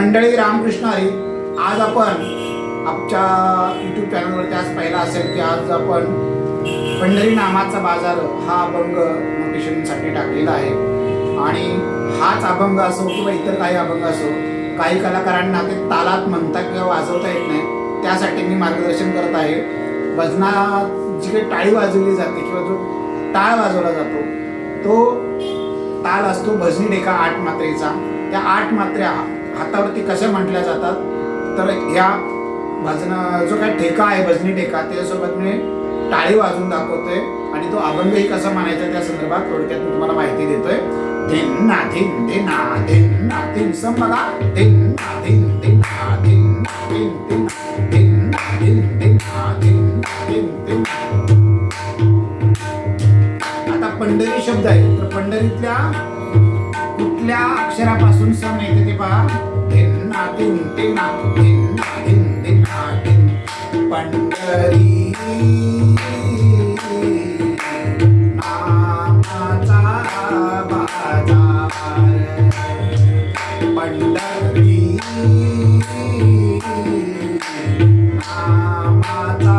मंडळी रामकृष्ण हरी आज आपण आमच्या यूट्यूब चॅनलवरती आज पाहिला असेल की आज आपण पंढरी नामाचा बाजार हा अभंग नोटेशनसाठी टाकलेला आहे. आणि हाच अभंग असो किंवा इतर काही अभंग असो काही कलाकारांना ते तालात म्हणता किंवा वाजवता येत नाही त्यासाठी मी मार्गदर्शन करत आहे. वजना जी काही टाळी वाजवली जाते किंवा जो टाळ वाजवला जातो तो ताल असतो भजनी डेका आठ मात्रेचा. त्या आठ मात्र्या हातावरती कशा म्हटल्या जातात तर या भजन जो काय ठेका आहे भजनी ठेका त्याच्यासोबत मी टाळी वाजून दाखवतोय आणि तो अभंगही कसा म्हणायचा त्या संदर्भात थोडक्यात मी तुम्हाला माहिती देतोय धिन ना धिन धिना धिन ना धिन सम बघा धिन ना धिन धिन ना धिन धिन ना धिन धिन ना धिन आता पंढरी शब्द आहे तर पंढरीतल्या कुठल्या अक्षरापासून सम येते ते पहा धिन्ना धिन धिना धिन्ना धिन धिना धिन पंढरी नामाचा बाजार पंढरी नामाचा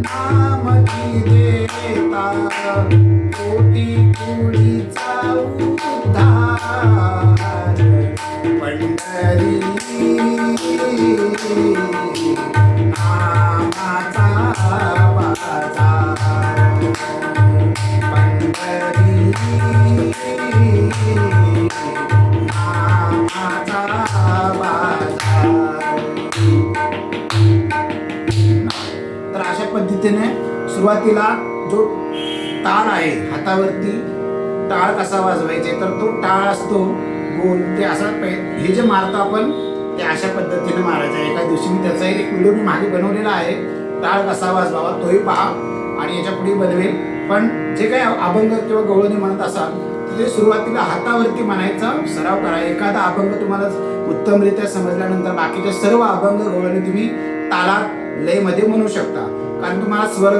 नामची देता कोटी देता कोटी तर अशा पद्धतीने सुरुवातीला जो टाळ आहे हातावरती टाळ कसा वाजवायचे तर तो टाळ असतो गोल ते असा हे जे मारतो आपण ते अशा पद्धतीने मारायचं एका दिवशी मी त्याचा एक व्हिडिओ मी मागे बनवलेला आहे. टाळ कसा वाजवावा तोही पहा आणि याच्यापुढे बनवेल. पण जे काही अभंग किंवा गवळणी म्हणत असाल तर ते सुरुवातीला हातावरती म्हणायचा सराव करा. एखादा अभंग तुम्हाला उत्तमरित्या समजल्यानंतर बाकीचे सर्व अभंग गवळणी तुम्ही तालात लयमध्ये म्हणू शकता. कारण तुम्हाला स्वर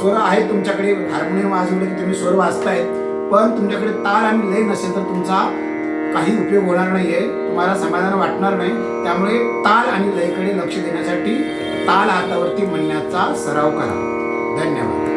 स्वर आहेत तुमच्याकडे. हार्मोनियम वाजवलं की तुम्ही स्वर वाजतायत. पण तुमच्याकडे ताल आणि लय नसेल तर तुमचा काही उपयोग होणार नाहीये. तुम्हाला समाधान वाटणार नाही. त्यामुळे ताल आणि लयकडे लक्ष देण्यासाठी ताल हातावरती म्हणण्याचा सराव करा. धन्यवाद.